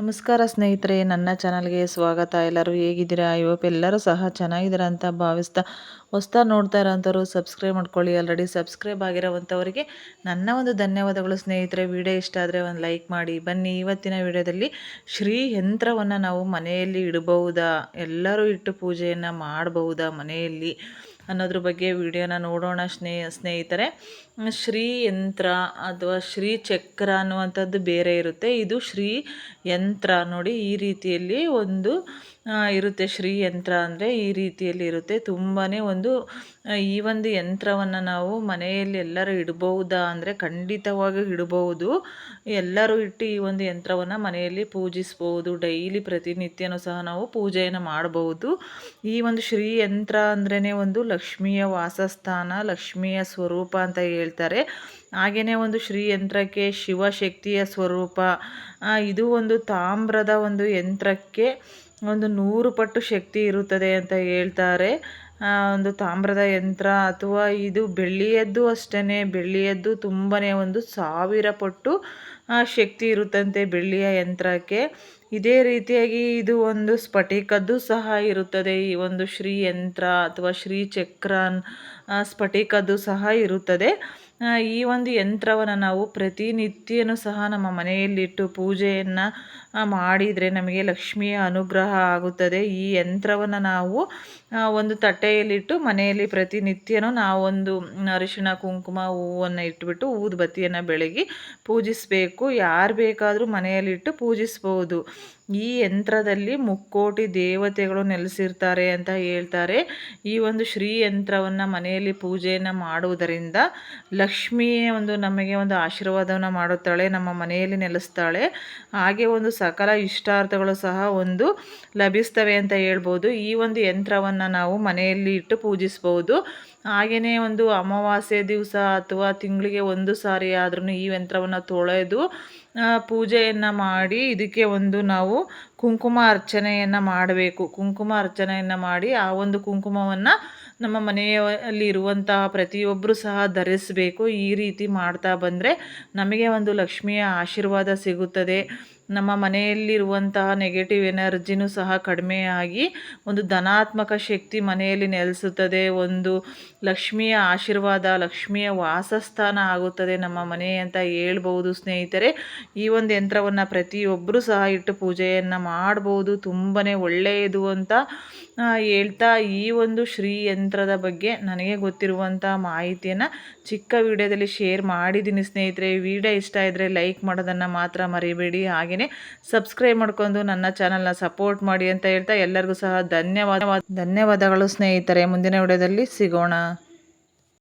ನಮಸ್ಕಾರ ಸ್ನೇಹಿತರೆ, ನನ್ನ ಚಾನಲ್ಗೆ ಸ್ವಾಗತ. ಎಲ್ಲರೂ ಹೇಗಿದ್ದೀರಾ? ಇವತ್ತು ಎಲ್ಲರೂ ಸಹ ಚೆನ್ನಾಗಿದ್ದೀರಾ ಅಂತ ಭಾವಿಸ್ತಾ ಹೊಸ್ತಾ ನೋಡ್ತಾ ಇರೋಂಥವ್ರು ಸಬ್ಸ್ಕ್ರೈಬ್ ಮಾಡ್ಕೊಳ್ಳಿ. ಆಲ್ರೆಡಿ ಸಬ್ಸ್ಕ್ರೈಬ್ ಆಗಿರೋವಂಥವರಿಗೆ ನನ್ನ ಒಂದು ಧನ್ಯವಾದಗಳು ಸ್ನೇಹಿತರೆ. ವಿಡಿಯೋ ಇಷ್ಟ ಆದರೆ ಒಂದು ಲೈಕ್ ಮಾಡಿ. ಬನ್ನಿ, ಇವತ್ತಿನ ವಿಡಿಯೋದಲ್ಲಿ ಶ್ರೀ ಯಂತ್ರವನ್ನು ನಾವು ಮನೆಯಲ್ಲಿ ಇಡಬಹುದಾ? ಎಲ್ಲರೂ ಇಟ್ಟು ಪೂಜೆಯನ್ನು ಮಾಡಬಹುದಾ ಮನೆಯಲ್ಲಿ? ಅನ್ನೋದ್ರ ಬಗ್ಗೆ ವಿಡಿಯೋನ ನೋಡೋಣ ಸ್ನೇಹ, ಸ್ನೇಹಿತರೆ. ಶ್ರೀ ಯಂತ್ರ ಅಥವಾ ಶ್ರೀ ಚಕ್ರ ಅನ್ನುವಂಥದ್ದು ಬೇರೆ ಇರುತ್ತೆ. ಇದು ಶ್ರೀ ಯಂತ್ರ. ನೋಡಿ, ಈ ರೀತಿಯಲ್ಲಿ ಒಂದು ಇರುತ್ತೆ ಶ್ರೀ ಯಂತ್ರ ಅಂದರೆ ಈ ರೀತಿಯಲ್ಲಿ ಇರುತ್ತೆ. ತುಂಬಾ ಒಂದು ಈ ಒಂದು ಯಂತ್ರವನ್ನು ನಾವು ಮನೆಯಲ್ಲಿ ಎಲ್ಲರೂ ಇಡಬಹುದಾ ಅಂದರೆ ಖಂಡಿತವಾಗಿ ಇಡಬಹುದು. ಎಲ್ಲರೂ ಇಟ್ಟು ಈ ಒಂದು ಯಂತ್ರವನ್ನು ಮನೆಯಲ್ಲಿ ಪೂಜಿಸ್ಬೋದು ಡೈಲಿ ಪ್ರತಿನಿತ್ಯನೂ ಸಹ ನಾವು ಪೂಜೆಯನ್ನು ಮಾಡಬಹುದು. ಈ ಒಂದು ಶ್ರೀ ಯಂತ್ರ ಅಂದ್ರೇ ಒಂದು ಲಕ್ಷ್ಮಿಯ ವಾಸಸ್ಥಾನ, ಲಕ್ಷ್ಮಿಯ ಸ್ವರೂಪ ಅಂತ ಹೇಳ್ತಾರೆ. ಹಾಗೆಯೇ ಒಂದು ಶ್ರೀ ಯಂತ್ರಕ್ಕೆ ಶಿವಶಕ್ತಿಯ ಸ್ವರೂಪ ಇದು ಒಂದು ತಾಮ್ರದ ಒಂದು ಯಂತ್ರಕ್ಕೆ ಒಂದು ನೂರು ಪಟ್ಟು ಶಕ್ತಿ ಇರುತ್ತದೆ ಅಂತ ಹೇಳ್ತಾರೆ. ಒಂದು ತಾಮ್ರದ ಯಂತ್ರ ಅಥವಾ ಇದು ಬೆಳ್ಳಿಯದ್ದು ಅಷ್ಟೇ ಬೆಳ್ಳಿಯದ್ದು ತುಂಬಾ ಒಂದು ಸಾವಿರ ಪಟ್ಟು ಶಕ್ತಿ ಇರುತ್ತಂತೆ ಬೆಳ್ಳಿಯ ಯಂತ್ರಕ್ಕೆ. ಇದೇ ರೀತಿಯಾಗಿ ಇದು ಒಂದು ಸ್ಫಟಿಕದ್ದು ಸಹ ಇರುತ್ತದೆ. ಈ ಒಂದು ಶ್ರೀ ಯಂತ್ರ ಅಥವಾ ಶ್ರೀ ಚಕ್ರ ಸ್ಫಟಿಕದ್ದು ಸಹ ಇರುತ್ತದೆ. ಈ ಒಂದು ಯಂತ್ರವನ್ನು ನಾವು ಪ್ರತಿನಿತ್ಯನೂ ಸಹ ನಮ್ಮ ಮನೆಯಲ್ಲಿಟ್ಟು ಪೂಜೆಯನ್ನು ಮಾಡಿದರೆ ನಮಗೆ ಲಕ್ಷ್ಮಿಯ ಅನುಗ್ರಹ ಆಗುತ್ತದೆ. ಈ ಯಂತ್ರವನ್ನು ನಾವು ಒಂದು ತಟ್ಟೆಯಲ್ಲಿಟ್ಟು ಮನೆಯಲ್ಲಿ ಪ್ರತಿನಿತ್ಯನೂ ನಾವೊಂದು ಅರಿಶಿಣ, ಕುಂಕುಮ ಹೂವನ್ನು ಇಟ್ಬಿಟ್ಟು ಊದುಬತ್ತಿಯನ್ನು ಬೆಳಗಿ ಪೂಜಿಸಬೇಕು. ಯಾರು ಬೇಕಾದರೂ ಮನೆಯಲ್ಲಿಟ್ಟು ಪೂಜಿಸ್ಬೋದು. ಈ ಯಂತ್ರದಲ್ಲಿ ಮುಕ್ಕೋಟಿ ದೇವತೆಗಳು ನೆಲೆಸಿರ್ತಾರೆ ಅಂತ ಹೇಳ್ತಾರೆ. ಈ ಒಂದು ಶ್ರೀ ಯಂತ್ರವನ್ನು ಮನೆಯಲ್ಲಿ ಪೂಜೆಯನ್ನು ಮಾಡುವುದರಿಂದ ಲಕ್ಷ್ಮಿಯೇ ಒಂದು ನಮಗೆ ಒಂದು ಆಶೀರ್ವಾದವನ್ನು ಮಾಡುತ್ತಾಳೆ, ನಮ್ಮ ಮನೆಯಲ್ಲಿ ನೆಲೆಸ್ತಾಳೆ. ಹಾಗೆ ಒಂದು ಸಕಲ ಇಷ್ಟಾರ್ಥಗಳು ಸಹ ಒಂದು ಲಭಿಸ್ತವೆ ಅಂತ ಹೇಳ್ಬೋದು. ಈ ಒಂದು ಯಂತ್ರವನ್ನು ನಾವು ಮನೆಯಲ್ಲಿ ಇಟ್ಟು ಪೂಜಿಸ್ಬೋದು. ಹಾಗೆಯೇ ಒಂದು ಅಮಾವಾಸ್ಯೆ ದಿವಸ ಅಥವಾ ತಿಂಗಳಿಗೆ ಒಂದು ಸಾರಿ ಆದ್ರೂ ಈ ಯಂತ್ರವನ್ನು ತೊಳೆದು ಪೂಜೆಯನ್ನು ಮಾಡಿ ಇದಕ್ಕೆ ಒಂದು ನಾವು ಕುಂಕುಮ ಅರ್ಚನೆಯನ್ನು ಮಾಡಬೇಕು. ಕುಂಕುಮ ಅರ್ಚನೆಯನ್ನು ಮಾಡಿ ಆ ಒಂದು ಕುಂಕುಮವನ್ನು ನಮ್ಮ ಮನೆಯಲ್ಲಿ ಇರುವಂತಹ ಪ್ರತಿಯೊಬ್ಬರು ಸಹ ಧರಿಸಬೇಕು. ಈ ರೀತಿ ಮಾಡ್ತಾ ಬಂದರೆ ನಮಗೆ ಒಂದು ಲಕ್ಷ್ಮಿಯ ಆಶೀರ್ವಾದ ಸಿಗುತ್ತದೆ. ನಮ್ಮ ಮನೆಯಲ್ಲಿರುವಂತಹ ನೆಗೆಟಿವ್ ಎನರ್ಜಿನೂ ಸಹ ಕಡಿಮೆಯಾಗಿ ಒಂದು ಧನಾತ್ಮಕ ಶಕ್ತಿ ಮನೆಯಲ್ಲಿ ನೆಲೆಸುತ್ತದೆ. ಒಂದು ಲಕ್ಷ್ಮಿಯ ಆಶೀರ್ವಾದ, ಲಕ್ಷ್ಮಿಯ ವಾಸಸ್ಥಾನ ಆಗುತ್ತದೆ ನಮ್ಮ ಮನೆ ಅಂತ ಹೇಳ್ಬೋದು ಸ್ನೇಹಿತರೆ. ಈ ಒಂದು ಯಂತ್ರವನ್ನು ಪ್ರತಿಯೊಬ್ಬರೂ ಸಹ ಇಟ್ಟು ಪೂಜೆಯನ್ನು ಮಾಡ್ಬೋದು ತುಂಬಾ ಒಳ್ಳೆಯದು ಅಂತ ಹೇಳ್ತಾ ಈ ಒಂದು ಶ್ರೀ ಯಂತ್ರದ ಬಗ್ಗೆ ನನಗೆ ಗೊತ್ತಿರುವಂಥ ಮಾಹಿತಿಯನ್ನು ಚಿಕ್ಕ ವಿಡಿಯೋದಲ್ಲಿ ಶೇರ್ ಮಾಡಿದ್ದೀನಿ ಸ್ನೇಹಿತರೆ. ವಿಡಿಯೋ ಇಷ್ಟ ಇದ್ದರೆ ಲೈಕ್ ಮಾಡೋದನ್ನು ಮಾತ್ರ ಮರಿಬೇಡಿ. ಹಾಗೆಯೇ ಸಬ್ಸ್ಕ್ರೈಬ್ ಮಾಡ್ಕೊಂಡು ನನ್ನ ಚಾನಲ್ನ ಸಪೋರ್ಟ್ ಮಾಡಿ ಅಂತ ಹೇಳ್ತಾ ಎಲ್ಲರಿಗೂ ಸಹ ಧನ್ಯವಾದ ಧನ್ಯವಾದಗಳು ಸ್ನೇಹಿತರೆ. ಮುಂದಿನ ವಿಡಿಯೋದಲ್ಲಿ ಸಿಗೋಣ.